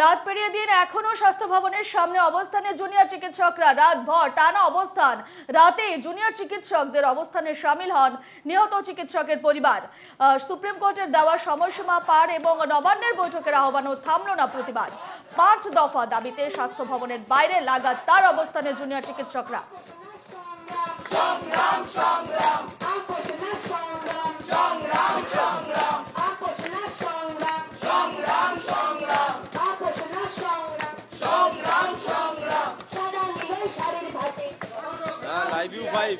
রাত পেরিয়ে দিন, এখনও স্বাস্থ্য ভবনের সামনে অবস্থানে জুনিয়র চিকিৎসকরা রাত ভর টানা অবস্থান। রাতে জুনিয়র চিকিৎসকদের অবস্থানে সামিল হন নিহত চিকিৎসকের পরিবার। সুপ্রিম কোর্টের দেওয়া সময়সীমা পার এবং নবান্নের বৈঠকের আহ্বানও থামল না প্রতিবাদ পাঁচ দফা দাবিতে স্বাস্থ্য ভবনের বাইরে লাগাতার অবস্থানে জুনিয়র চিকিৎসকরা। চাই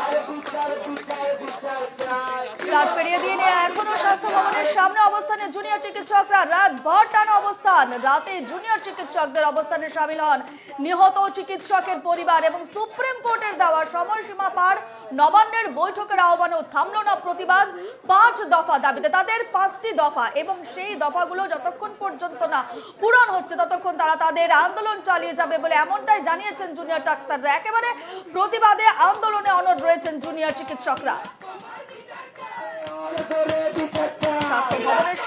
আরে বিচার বিচার রাত পেরিয়ে দিনে এখনও স্বাস্থ্য ভবনের সামনে অবস্থানে জুনিয়র চিকিৎসকরা রাত ভর টানা অবস্থান। রাতে জুনিয়র চিকিৎসকদের অবস্থানে সামিল হন নিহত চিকিৎসকের পরিবার এবং সুপ্রিম কোর্টের দেওয়া সময়সীমা পার নবান্নের বৈঠকের আহ্বানেও থামল না প্রতিবাদ। পাঁচ দফা দাবিতে তাদের পাঁচটি দফা এবং সেই দফাগুলো যতক্ষণ পর্যন্ত না পূরণ হচ্ছে, ততক্ষণ তারা তাদের আন্দোলন চালিয়ে যাবে বলে এমনটাই জানিয়েছেন জুনিয়র ডাক্তাররা। একেবারে প্রতিবাদে আন্দোলনে অনড় রয়েছেন জুনিয়র চিকিৎসকরা।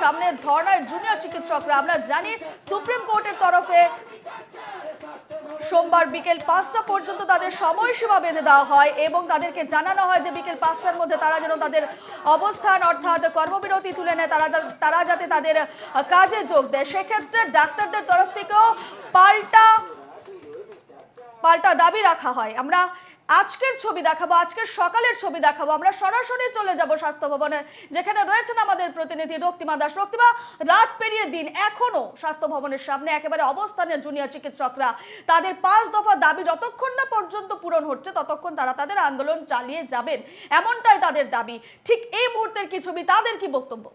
সামনে ধর্নায় জুনিয়র চিকিৎসকরা। আমরা জানি সুপ্রিম কোর্টের তরফে সোমবার বিকেল পাঁচটা পর্যন্ত তাদের সময়সীমা বেঁধে দেওয়া হয় এবং তাদেরকে জানানো হয় যে বিকেল পাঁচটার মধ্যে তারা যেন তাদের অবস্থান অর্থাৎ কর্মবিরতি তুলে নেয়, তারা তারা যাতে তাদের কাজে যোগ দেয়। সেক্ষেত্রে ডাক্তারদের তরফ থেকেও পাল্টা পাল্টা দাবি রাখা হয়। আমরা আজকের ছবি দেখাবো, আজকের সকালের ছবি দেখাবো। আমরা সরাসরি চলে যাব স্বাস্থ্য ভবনে, যেখানে রয়েছেন আমাদের প্রতিনিধি রক্তিমা দাস। রক্তিমা, রাত পেরিয়ে দিন, এখনও স্বাস্থ্য ভবনের সামনে একেবারে অবস্থানে জুনিয়র চিকিৎসকরা তাদের পাঁচ দফা দাবি যতক্ষণ না পর্যন্ত পূরণ হচ্ছে, ততক্ষণ তারা তাদের আন্দোলন চালিয়ে যাবেন। এমনটাই তাদের দাবি। ঠিক এই মুহূর্তের কি ছবি, তাদের কি বক্তব্য?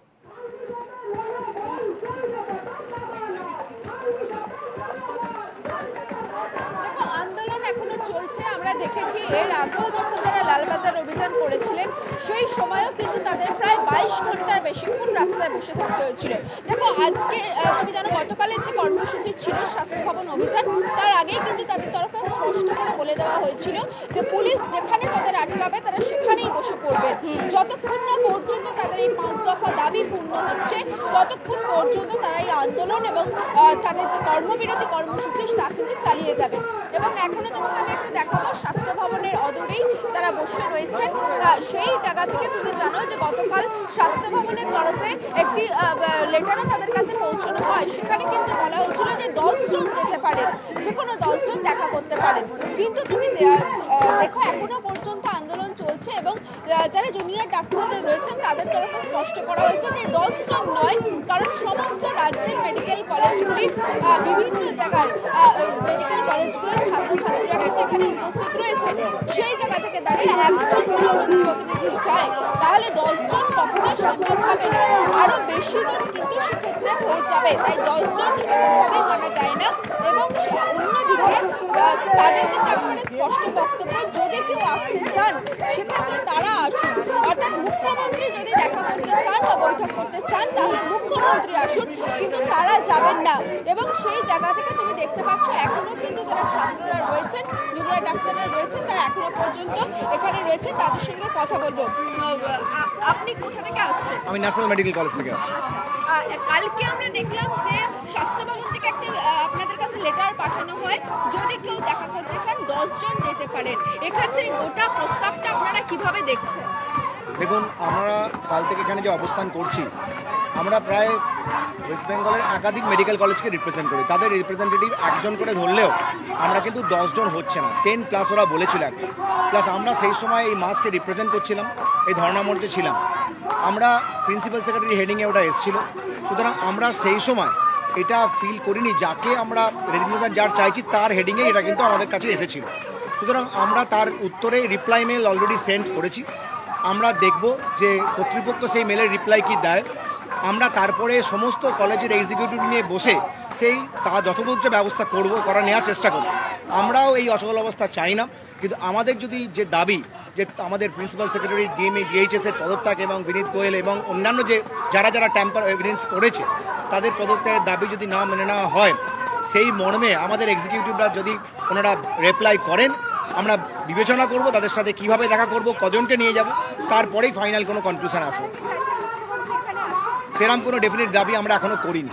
চলছে। আমরা দেখেছি এর আগেও যখন তারা লালবাজার অভিযান করেছিলেন, সেই সময়ও কিন্তু তাদের প্রায় বাইশ ঘণ্টার বেশিক্ষণ রাস্তায় বসে থাকতে হয়েছিল। দেখো, আজকে তুমি জানো, গতকালের যে কর্মসূচি ছিল, স্বাস্থ্য ভবন অভিযান, তার আগেই কিন্তু তাদের তরফে স্পষ্ট করে বলে দেওয়া হয়েছিল যে পুলিশ যেখানে তাদের আটকাবে, তারা সেখানেই বসে পড়বে। যতক্ষণ না পর্যন্ত তাদের এই পাঁচ দফা দাবি পূর্ণ হচ্ছে, ততক্ষণ পর্যন্ত তারা এই আন্দোলন এবং তাদের যে কর্মবিরতি কর্মসূচি, তা কিন্তু চালিয়ে যাবে। এবং এখনও তোমাকে আমি একটু দেখাবো স্বাস্থ্য ভবনের অদূরেই তারা বসে রয়েছেন। আহ, সেই জায়গা থেকে তুমি জানো যে গতকাল স্বাস্থ্য ভবনের তরফে একটি লেটারও তাদের কাছে পৌঁছানো হয়। সেখানে কিন্তু বলা হয়েছিল যে দশজন যেতে পারেন যে কোনো দশজন দেখা করতে পারেন। কিন্তু তুমি দেখো এখনও পর্যন্ত আন্দোলন চলছে এবং যারা জুনিয়র ডাক্তাররা রয়েছেন তাদের তরফে স্পষ্ট করা হয়েছে যে দশজন নয় কারণ সমস্ত রাজ্যের মেডিকেল কলেজগুলির বিভিন্ন জায়গায় মেডিকেল কলেজগুলির ছাত্রছাত্রীরা এখানে উপস্থিত রয়েছে সেই জায়গা থেকে দাঁড়িয়ে একজন যদি প্রতিনিধি যায়। তাহলে দশজন কখনোই সম্ভব হবে না। আরও বেশি জন কিন্তু সেক্ষেত্রে হয়ে যাবে। তাই দশজন সেটা মানা যায় না। এবং অন্যদিকে তাদের কিন্তু একেবারে স্পষ্ট বক্তব্য, যদি কেউ আসতে চান, সেক্ষেত্রে তারা আসুন। অর্থাৎ মুখ্যমন্ত্রী যদি দেখা করতে চান বা বৈঠক করতে চান, তাহলে মুখ্যমন্ত্রী আসুন। কিন্তু যাবেন না। এবং সেই জায়গা থেকে তুমি দেখতে পাচ্ছ এখনও কিন্তু যারা ছাত্ররা রয়েছেন জুনিয়র ডাক্তাররা রয়েছেন তারা এখনও পর্যন্ত এখানে রয়েছেন। তাদের সঙ্গে কথা বলব। আপনি কোথা থেকে আসছেন? আমি ন্যাশনাল মেডিকেল কলেজ থেকে আসছি। কালকে আমরা দেখলাম যে স্বাস্থ্য ভবন থেকে একটি আপনাদের কাছে লেটার পাঠানো হয়। যদি কেউ দেখা করতে চান দশজন যেতে পারেন। এক্ষেত্রে গোটা প্রস্তাবটা আপনারা কীভাবে দেখছেন? দেখুন, আমরা কাল থেকে এখানে যে অবস্থান করছি, আমরা প্রায় ওয়েস্ট বেঙ্গলের একাধিক মেডিকেল কলেজকে রিপ্রেজেন্ট করি। তাদের রিপ্রেজেন্টেটিভ একজন করে ধরলেও আমরা কিন্তু দশজন হচ্ছে না। টেন প্লাস ওরা বলেছিল একটা প্লাস আমরা সেই সময় এই মাসকে রিপ্রেজেন্ট করছিলাম, এই ধর্ণা মঞ্চে ছিলাম। আমরা প্রিন্সিপাল সেক্রেটারি হেডিংয়ে ওটা এসেছিল। সুতরাং আমরা সেই সময় এটা ফিল করিনি, যাকে আমরা রেজিগনেশন যার চাইছি, তার হেডিংয়ে এটা কিন্তু আমাদের কাছে এসেছিল। সুতরাং আমরা তার উত্তরে রিপ্লাই মেল অলরেডি সেন্ড করেছি। আমরা দেখব যে কর্তৃপক্ষ সেই মেলের রিপ্লাই কি দেয়। আমরা তারপরে সমস্ত কলেজের এক্সিকিউটিভ নিয়ে বসে সেই তা যথোপযুক্ত ব্যবস্থা করব, করা নেওয়ার চেষ্টা করব। আমরাও এই অচল অবস্থা চাই না, কিন্তু আমাদের যদি যে দাবি যে আমাদের প্রিন্সিপাল সেক্রেটারি ডিএমএ ডিএইচএস এর পদত্যাগ এবং বিনীত গোয়েল এবং অন্যান্য যে যারা যারা ট্যাম্পার এভিডেন্স করেছে, তাদের পদত্যাগের দাবি যদি না মেনে নেওয়া হয়, সেই মর্মে আমাদের এক্সিকিউটিভরা যদি ওনারা রেপ্লাই করেন আমরা বিবেচনা করব তাদের সাথে কীভাবে দেখা করব, কজনকে নিয়ে যাব, তারপরেই ফাইনাল কোনো কনক্লুশন আসবে। সেরকম কোনো ডেফিনেট দাবি আমরা এখনও করিনি।